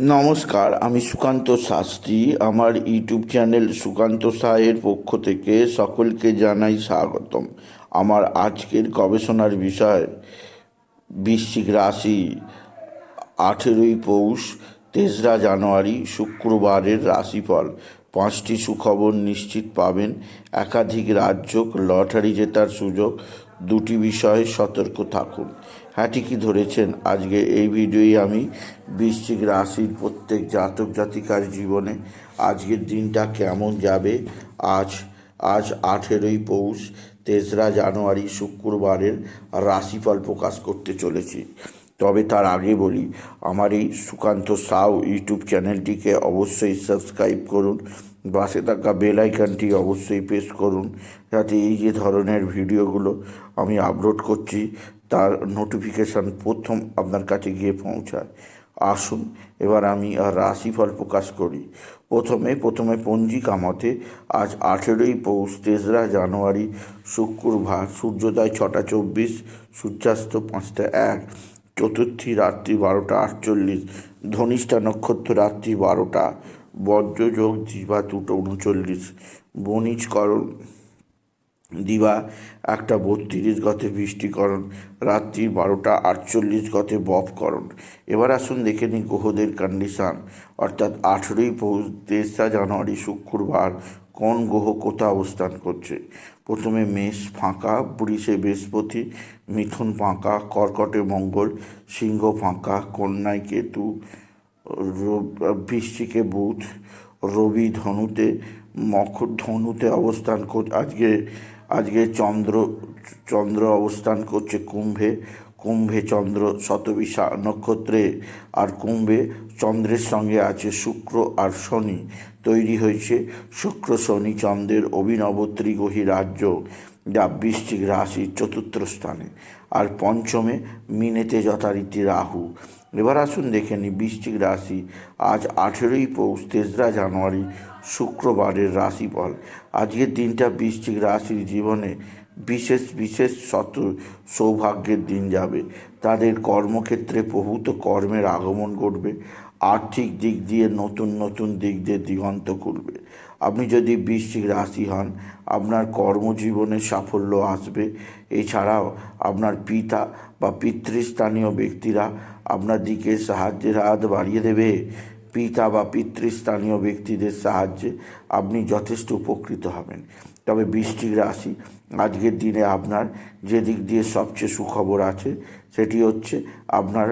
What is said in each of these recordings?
নমস্কার, আমি সুকান্ত শাস্ত্রী। আমার ইউটিউব চ্যানেল সুকান্ত সাহের পক্ষ থেকে সকলকে জানাই স্বাগতম। আমার আজকের গবেষণার বিষয়, বৃশ্চিক রাশি, আঠেরোই পৌষ, তেসরা জানুয়ারি, শুক্রবারের রাশিফল। পাঁচটি সুখবর নিশ্চিত পাবেন। একাধিক রাজ্য লটারি জেতার সুযোগ। দুটি বিষয়ে সতর্ক থাকুন। হ্যাঁ ঠিকই ধরেছেন? আজকে এই ভিডিওই আমি বৃশ্চিক রাশির প্রত্যেক জাতক জাতিকার জীবনে আজকের দিনটা কেমন যাবে? আজ আজ আঠেরোই পৌষ, তেসরা জানুয়ারি, শুক্রবারের রাশিফল প্রকাশ করতে চলেছি। তবে তার আগে বলি, আমার এই সুকান্ত সাউ ইউটিউব চ্যানেলটিকে অবশ্যই সাবস্ক্রাইব করুন, পাশে থাকা বেল আইকনটি অবশ্যই প্রেস করুন, যাতে এই যে ধরনের ভিডিওগুলো আমি আপলোড করছি তার নোটিফিকেশান প্রথম আপনার কাছে গিয়ে পৌঁছায়। আসুন, এবার আমি আর রাশিফল প্রকাশ করি। প্রথমে প্রথমে পঞ্জিকা মতে আজ আঠেরোই পৌষ, তেসরা জানুয়ারি শুক্রবার সূর্যোদয় ছটা চব্বিশ, সূর্যাস্ত পাঁচটা এক, চতুর্থী রাত্রি বারোটা আটচল্লিশ, ধনিষ্ঠা নক্ষত্র রাত্রি বারোটা, বজ্রযোগ দিবা দুটো উনচল্লিশ বণিজকরণ দিবা, একটা বত্রিশ গতে বৃষ্টিকরণ রাত্রি বারোটা আটচল্লিশ গতে বপকরণ এবার আসুন দেখে নিই গ্রহদের কন্ডিশান অর্থাৎ আঠেরোই পৌষ, তেসরা জানুয়ারি, শুক্রবার কোন গ্রহ কোথায় অবস্থান করছে? প্রথমে মেষ ফাঁকা বৃষে বৃহস্পতি, মিথুন ফাঁকা, কর্কটে মঙ্গল, সিংহ ফাঁকা, কন্যায় কেতু বৃষ্টিকে বুধ, রবি ধনুতে, মকর ধনুতে অবস্থান আজকে আজকে চন্দ্র চন্দ্র অবস্থান করছে কুম্ভে কুম্ভে চন্দ্র শতবিশা নক্ষত্রে আর কুম্ভে চন্দ্রের সঙ্গে আছে শুক্র আর শনি। তৈরি হয়েছে শুক্র, শনি চন্দ্রের অভিনব ত্রিগহী রাজ্য যা বৃশ্চিক রাশির চতুর্থ স্থানে। আর পঞ্চমে মিনেতে যথারীতি রাহু। এবার আসুন দেখে নিই বৃশ্চিক রাশি। আজ আঠেরোই পৌষ, তেসরা জানুয়ারি, শুক্রবারের রাশিফল। আজকের দিনটা বৃষ্টিক রাশির জীবনে বিশেষ বিশেষ শত সৌভাগ্যের দিন যাবে। তাদের কর্মক্ষেত্রে প্রভূত কর্মের আগমন ঘটবে। আর্থিক দিক দিয়ে নতুন নতুন দিক দিয়ে দিগন্ত খুলবে আপনি যদি বৃশ্চিক রাশি হন, আপনার কর্মজীবনে সাফল্য আসবে। এছাড়াও আপনার পিতা বা পিতৃস্থানীয় ব্যক্তিরা আপনার দিকে সাহায্যের হাত বাড়িয়ে দেবে। পিতা বা পিতৃস্থানীয় ব্যক্তিদের সাহায্যে আপনি যথেষ্ট উপকৃত হবেন। তবে বৃষ্টিক রাশি আজকের দিনে আপনার যে দিক দিয়ে সবচেয়ে সুখবর আছে, সেটি হচ্ছে আপনার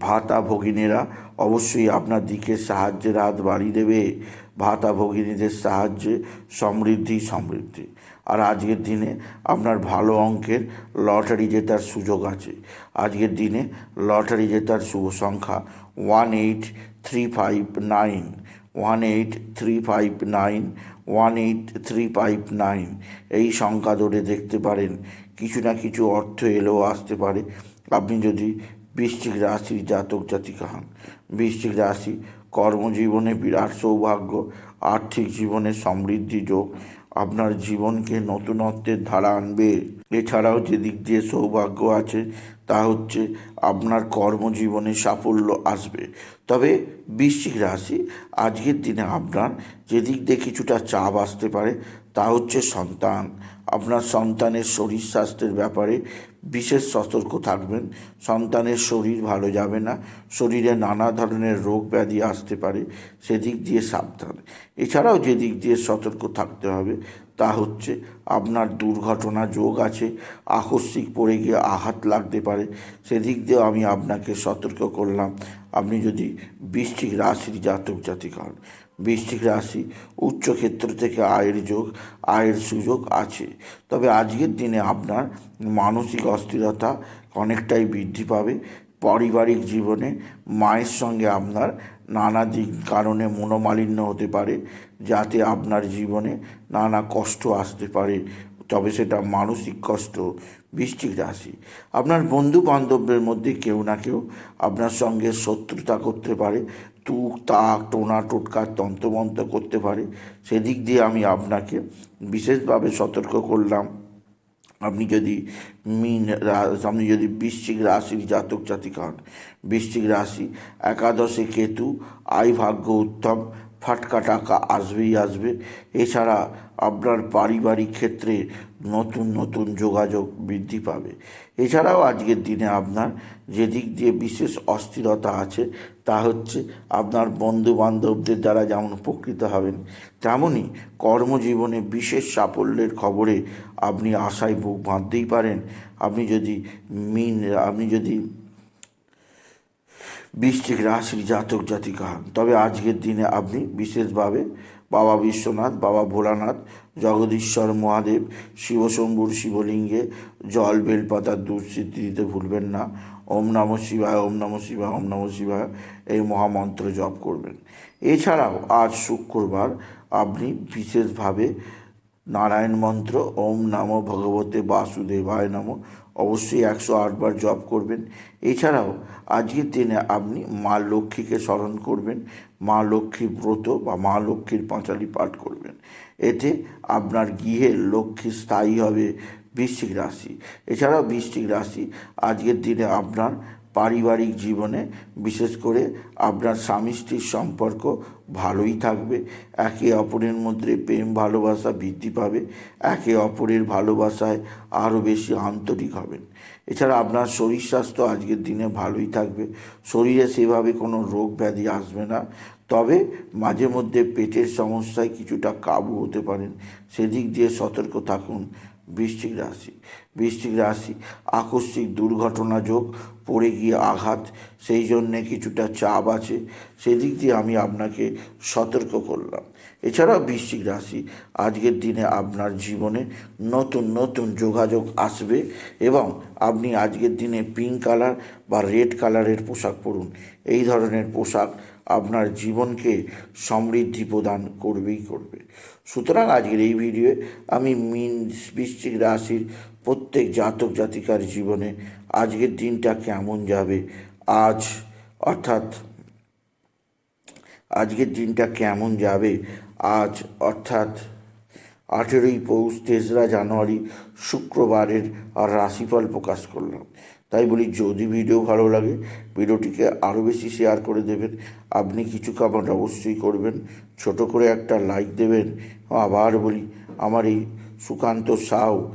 ভাতা ভগিনীরা অবশ্যই আপনার দিকে সাহায্যের হাত বাড়িয়ে দেবে। ভাতা ভগিনীদের সাহায্যে সমৃদ্ধি সমৃদ্ধি। আর আজকের দিনে আপনার ভালো অঙ্কের লটারি জেতার সুযোগ আছে। আজকের দিনে লটারি জেতার শুভ সংখ্যা one eight three five nine. One eight three five nine. One eight three five nine. এই সংখ্যা ধরে দেখতে পারেন। কিছু না কিছু অর্থ এলেও আসতে পারে। আপনি যদি বৃশ্চিক রাশির জাতক জাতিকা হন বৃশ্চিক রাশি কর্মজীবনে বিরাট সৌভাগ্য, আর্থিক জীবনে সমৃদ্ধি যোগ, আপনার জীবনকে নতুনত্বের ধারা আনবে। এছাড়াও যে দিক দিয়ে সৌভাগ্য আছে, তা হচ্ছে আপনার কর্মজীবনে সাফল্য আসবে। তবে বৃশ্চিক রাশি, আজকের দিনে আপনার যেদিক দিয়ে কিছুটা চাপ আসতে পারে তা হচ্ছে সন্তান। আপনার সন্তানের শরীর স্বাস্থ্যের ব্যাপারে বিশেষ সতর্ক থাকবেন। সন্তানের শরীর ভালো যাবে না। শরীরে নানা ধরনের রোগ ব্যাধি আসতে পারে। সেদিক দিয়ে সাবধান। এছাড়াও যেদিক দিয়ে সতর্ক থাকতে হবে তা হচ্ছে আপনার দুর্ঘটনা যোগ আছে, আকস্মিক পড়ে গিয়ে আঘাত লাগতে পারে। সেদিক দিয়েও আমি আপনাকে সতর্ক করলাম। আপনি যদি বৃষ্টিক রাশির জাতক জাতিক হন বৃশ্চিক রাশি উচ্চক্ষেত্র থেকে আয়ের যোগ, আয়ের সুযোগ আছে। তবে আজকের দিনে আপনার মানসিক অস্থিরতা অনেকটাই বৃদ্ধি পাবে। পারিবারিক জীবনে মায়ের সঙ্গে আপনার নানা দিক কারণে মনোমালিন্য হতে পারে, যাতে আপনার জীবনে নানা কষ্ট আসতে পারে। তবে সেটা মানসিক কষ্ট, বৃষ্টিক রাশি। আপনার বন্ধু বান্ধবের মধ্যে কেউ না কেউ আপনার সঙ্গে শত্রুতা করতে পারে। তুক তাক, টোনা টোটকার তন্ত্রমন্ত্র করতে পারে। সেদিক দিয়ে আমি আপনাকে বিশেষভাবে সতর্ক করলাম। আপনি যদি মিন আপনি যদি বৃশ্চিক রাশির জাতক জাতিক হন বৃশ্চিক রাশি, একাদশে কেতু, আয় ভাগ্য উত্তম ফাটকা টাকা আসবেই আসবে। এছাড়া আপনার পারিবারিক ক্ষেত্রে নতুন নতুন যোগাযোগ বৃদ্ধি পাবে। এছাড়াও আজকের দিনে আপনার যেদিক দিয়ে বিশেষ অস্থিরতা আছে, তা হচ্ছে আপনার বন্ধু বান্ধবদের দ্বারা যেমন উপকৃত হবেন তেমনই কর্মজীবনে বিশেষ সাফল্যের খবরে আপনি আশায় বুক বাঁধতেই পারেন। আপনি যদি মিন, আপনি যদি বৃষ্টিক রাশির জাতক জাতিকা। তবে আজকের দিনে আপনি বিশেষভাবে বাবা বিশ্বনাথ, বাবা ভোলানাথ, জগদীশ্বর মহাদেব, শিবশম্ভুর শিবলিঙ্গে জল বেলপাতার দুঃস্মৃতি দিতে ভুলবেন না। ওম নম শিবায়, ওম নম শিবায়, ওম নম শিবায় এই মহামন্ত্র জপ করবেন। এছাড়াও আজ শুক্রবার আপনি বিশেষভাবে নারায়ণ মন্ত্র ওম নম ভগবতে বাসুদেবায় নম অবশ্যই একশো আটবার জপ করবেন। এছাড়াও আজকের দিনে আপনি মা লক্ষ্মীকে স্মরণ করবেন, মা লক্ষ্মীর ব্রত বা মা লক্ষ্মীর পাঁচালি পাঠ করবেন। এতে আপনার গৃহের লক্ষ্মী স্থায়ী হবে বৃশ্চিক রাশি। এছাড়াও বৃশ্চিক রাশি আজকের দিনে আপনার পারিবারিক জীবনে, বিশেষ করে আপনার স্বামী স্ত্রীর সম্পর্ক ভালোই থাকবে। একে অপরের মধ্যে প্রেম ভালোবাসা বৃদ্ধি পাবে। একে অপরের ভালোবাসায় আরও বেশি আন্তরিক হবেন। এছাড়া আপনার শরীর স্বাস্থ্য আজকের দিনে ভালোই থাকবে। শরীরে সেভাবে কোনো রোগ ব্যাধি আসবে না। তবে মাঝে মধ্যে পেটের সমস্যায় কিছুটা কাবু হতে পারেন। সেদিক দিয়ে সতর্ক থাকুন বৃশ্চিক রাশি। বৃশ্চিক রাশি, আকস্মিক দুর্ঘটনা যোগ, পড়ে গিয়ে আঘাত, সেই জন্যে কিছুটা চাপ আছে, সেদিক দিয়ে আমি আপনাকে সতর্ক করলাম। এছাড়াও বৃশ্চিক রাশি, আজকের দিনে আপনার জীবনে নতুন নতুন যোগাযোগ আসবে এবং আপনি আজকের দিনে পিঙ্ক কালার বা রেড কালারের পোশাক পরুন। এই ধরনের পোশাক আপনার জীবনকে সমৃদ্ধি প্রদান করবেই করবে। সুতরাং আজকের এই ভিডিওয়ে আমি মিন বৃশ্চিক রাশির প্রত্যেক জাতক জাতিকার জীবনে আজকের দিনটা কেমন যাবে? আজ, অর্থাৎ আজকের দিনটা কেমন যাবে? আজ, অর্থাৎ আঠেরোই পৌষ, তেসরা জানুয়ারি, শুক্রবারের আর রাশিফল প্রকাশ করলাম। তাই বলি, যদি ভিডিও ভালো লাগে, ভিডিওটিকে আরও বেশি শেয়ার করে দেবেন। আপনি কিছু কমেন্ট অবশ্যই করবেন। ছোট করে একটা লাইক দেবেন। আবার বলি, আমার এই সুকান্ত সাউ